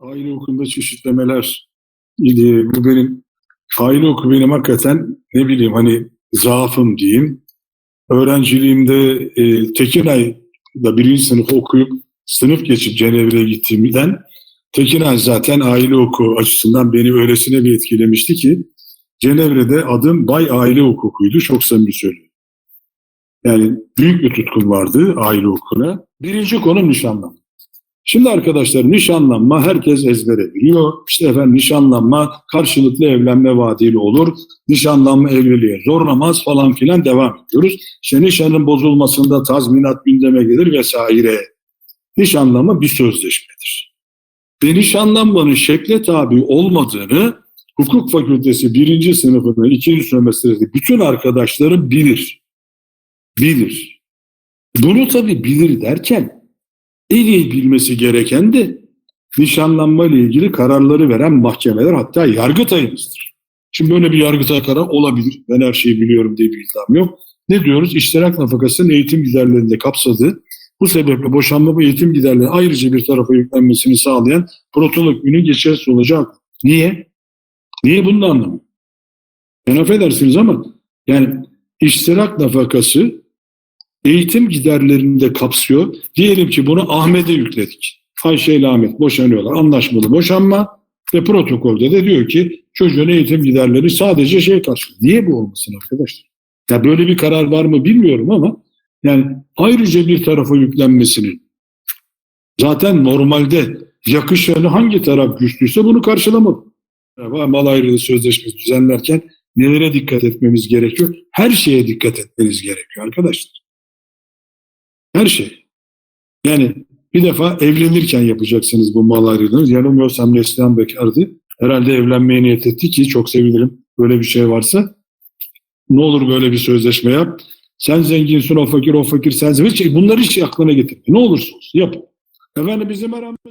Aile okulunda çeşitlemeler. idi. Bu benim aile okulu benim hakikaten ne bileyim hani zaafım diyeyim. Öğrenciliğimde e, Tekinay'da birinci sınıf okuyup sınıf geçip Cenevre'ye gittiğimden Tekinay zaten aile oku açısından beni öylesine bir etkilemişti ki Cenevre'de adım Bay Aile Hukukuydu. Çok samimi söylüyorum. Yani büyük bir tutkum vardı aile hukukuna. Birinci konum nişanlanma. Şimdi arkadaşlar nişanlanma herkes ezbere biliyor. İşte efendim nişanlanma karşılıklı evlenme vaadiyle olur. Nişanlanma evliliğe zorlamaz falan filan devam ediyoruz. İşte nişanın bozulmasında tazminat gündeme gelir vesaire. Nişanlanma bir sözleşmedir. Ve nişanlanmanın şekle tabi olmadığını hukuk fakültesi birinci sınıfının ikinci sömestrede bütün arkadaşlarım bilir. Bilir. Bunu tabi bilir derken en iyi bilmesi gereken de nişanlanma ile ilgili kararları veren mahkemeler hatta Yargıtay'ımızdır. Şimdi böyle bir Yargıtay kararı olabilir. Ben her şeyi biliyorum diye bir iddiam yok. Ne diyoruz? İştirak nafakasının eğitim giderlerinde kapsadığı bu sebeple boşanma ve eğitim giderleri ayrıca bir tarafa yüklenmesini sağlayan protokol hükmünü geçersiz olacak. Niye? Niye bunu da anlamıyorum. Ben affedersiniz ama yani iştirak nafakası eğitim giderlerini de kapsıyor. Diyelim ki bunu Ahmet'e yükledik. Ayşe ile Ahmet boşanıyorlar. Anlaşmalı boşanma ve protokolde de diyor ki çocuğun eğitim giderleri sadece şey karşılıyor. Niye bu olmasın arkadaşlar? Ya böyle bir karar var mı bilmiyorum ama yani ayrıca bir tarafa yüklenmesinin zaten normalde yakışanı hangi taraf güçlüyse bunu karşılamadı. Mal ayrılığı sözleşmesi düzenlerken nelere dikkat etmemiz gerekiyor? Her şeye dikkat etmeniz gerekiyor arkadaşlar. Her şey. Yani bir defa evlenirken yapacaksınız bu mal ayrılığını. Yanılmıyorsam Neslihan bekardı. Herhalde evlenmeye niyet etti ki çok sevinirim böyle bir şey varsa. Ne olur böyle bir sözleşme yap. Sen zenginsin o fakir o fakir sen zengin. Bunları hiç aklına getirme. Ne olursa olsun yap. Efendim bizim aramızda